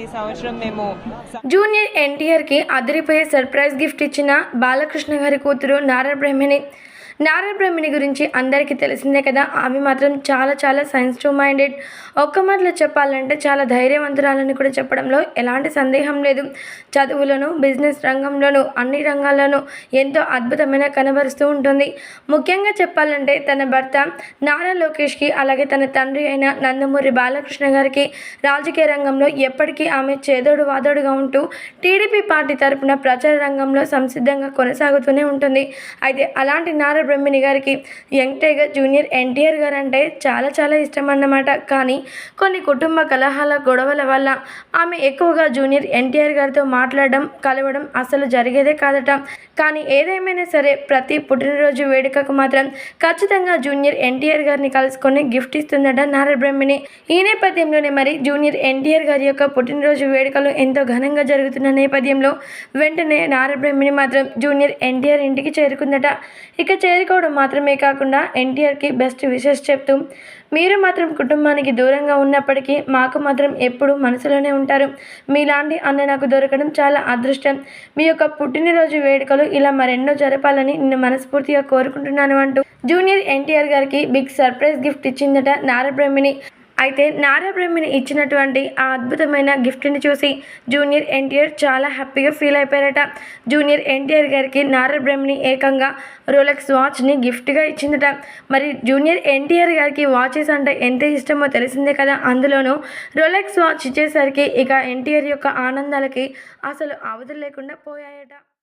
ప్రతి సంవత్సరం మేము జూనియర్ ఎన్టీఆర్కి అదిరిపోయే సర్ప్రైజ్ గిఫ్ట్ ఇచ్చిన బాలకృష్ణ గారి కూతురు నారా బ్రహ్మిణి నారాయణ బ్రహ్మిణి గురించి అందరికీ తెలిసిందే కదా. ఆమె మాత్రం చాలా చాలా సెన్సిటివ్ మైండెడ్ ఒక్క మాటలో చెప్పాలంటే చాలా ధైర్యవంతురాలని కూడా చెప్పడంలో ఎలాంటి సందేహం లేదు. చదువులను బిజినెస్ రంగంలోనూ అన్ని రంగాల్లోనూ ఎంతో అద్భుతమైన కనబరుస్తూ ఉంటుంది. ముఖ్యంగా చెప్పాలంటే తన భర్త నారా లోకేష్కి అలాగే తన తండ్రి అయిన నందమూరి బాలకృష్ణ గారికి రాజకీయ రంగంలో ఎప్పటికీ ఆమె చేదోడు వాదోడుగా ఉంటూ టీడీపీ పార్టీ తరపున ప్రచార రంగంలో సంసిద్ధంగా కొనసాగుతూనే ఉంటుంది. అయితే అలాంటి నారా బ్రహ్మిణి గారికి. యంగ్ టైగర్ జూనియర్ ఎన్టీఆర్ గారు అంటే చాలా చాలా ఇష్టం అన్నమాట కానీ కొన్ని కుటుంబ కలహాల గొడవల వల్ల ఆమె ఎక్కువగా జూనియర్ ఎన్టీఆర్ గారితో మాట్లాడడం కలవడం అసలు జరిగేదే కాదట. కానీ ఏదేమైనా సరే ప్రతి పుట్టినరోజు వేడుకకు మాత్రం ఖచ్చితంగా జూనియర్ ఎన్టీఆర్ గారిని కలుసుకొని గిఫ్ట్ ఇస్తుందట నారా బ్రహ్మిణి. ఈ నేపథ్యంలోనే మరి జూనియర్ ఎన్టీఆర్ గారి యొక్క పుట్టినరోజు వేడుకలు ఎంతో ఘనంగా జరుగుతున్న నేపథ్యంలో వెంటనే నారా బ్రహ్మిణి మాత్రం జూనియర్ ఎన్టీఆర్ ఇంటికి చేరుకుందట. ఇక చేరుకోవడం మాత్రమే కాకుండా ఎన్టీఆర్కి బెస్ట్ విషెస్ చెప్తూ మీరు మాత్రం కుటుంబానికి దూరంగా ఉన్నప్పటికీ మాకు మాత్రం ఎప్పుడు మనసులోనే ఉంటారు. మీలాంటి అన్న నాకు దొరకడం చాలా అదృష్టం. మీ యొక్క పుట్టినరోజు వేడుకలు ఇలా మరెన్నో జరపాలని నిన్ను మనస్ఫూర్తిగా కోరుకుంటున్నాను అంటూ జూనియర్ ఎన్టీఆర్ గారికి బిగ్ సర్ప్రైజ్ గిఫ్ట్ ఇచ్చిందట నారప్రేమిని అయితే నారా బ్రహ్మిని ఇచ్చినటువంటి ఆ అద్భుతమైన గిఫ్ట్ని చూసి జూనియర్ ఎన్టీఆర్ చాలా హ్యాపీగా ఫీల్ అయిపోయారట. జూనియర్ ఎన్టీఆర్ గారికి నారా బ్రహ్మిని ఏకంగా రోలెక్స్ వాచ్ని గిఫ్ట్గా ఇచ్చిందట. మరి జూనియర్ ఎన్టీఆర్ గారికి వాచెస్ అంటే ఎంత ఇష్టమో తెలిసిందే కదా. అందులోనూ రోలెక్స్ వాచ్ ఇచ్చేసరికి ఇక ఎన్టీఆర్ యొక్క ఆనందాలకి అసలు అవధులు లేకుండా పోయాయట.